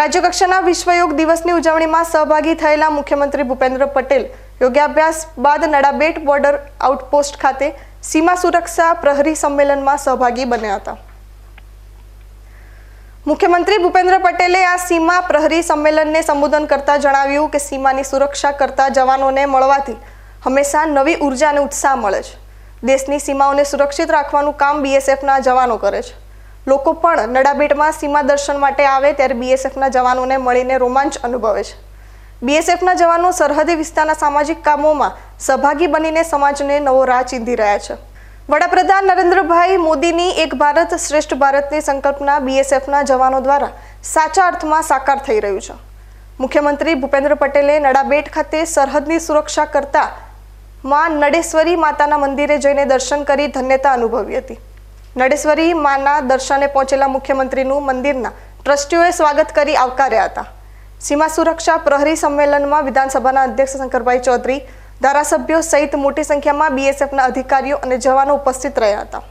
રાજ્યકક્ષાના વિશ્વયોગ દિવસની ઉજવણીમાં સહભાગી થયેલા મુખ્યમંત્રી ભૂપેન્દ્ર પટેલ યોગાભ્યાસ બાદ નડાબેટ બોર્ડર આઉટપોસ્ટ ખાતે સીમા સુરક્ષા પ્રહરી સંમેલનમાં સહભાગી બન્યા હતા. મુખ્યમંત્રી ભૂપેન્દ્ર પટેલે આ સીમા પ્રહરી સંમેલનને સંબોધન કરતા જણાવ્યું કે સીમાની સુરક્ષા કરતા જવાનોને મળવાથી હંમેશા નવી ઊર્જા અને ઉત્સાહ મળે છે. દેશની સીમાઓને સુરક્ષિત રાખવાનું કામ બીએસએફના જવાનો કરે છે. લોકો પણ નડાબેટમાં સીમા દર્શન માટે આવે ત્યારે બીએસએફના જવાનોને મળીને રોમાંચ અનુભવે છે. બીએસએફના જવાનો સરહદી વિસ્તારના સામાજિક કામોમાં સહભાગી બનીને સમાજને નવો રાહ ચીંધી રહ્યા છે. વડાપ્રધાન નરેન્દ્રભાઈ મોદીની એક ભારત શ્રેષ્ઠ ભારતની સંકલ્પના બીએસએફના જવાનો દ્વારા સાચા અર્થમાં સાકાર થઈ રહ્યું છે. મુખ્યમંત્રી ભૂપેન્દ્ર પટેલે નડાબેટ ખાતે સરહદની સુરક્ષા કરતા માં નડેશ્વરી માતાના મંદિરે જઈને દર્શન કરી ધન્યતા અનુભવી હતી. નડેશ્વરી માના દર્શને પહોંચેલા મુખ્યમંત્રીનું મંદિરના ટ્રસ્ટીઓએ સ્વાગત કરી આવકાર્યા હતા. સીમા સુરક્ષા પ્રહરી સંમેલનમાં વિધાનસભાના અધ્યક્ષ શંકરભાઈ ચૌધરી, ધારાસભ્યો સહિત મોટી સંખ્યામાં બીએસએફના અધિકારીઓ અને જવાનો ઉપસ્થિત રહ્યા હતા.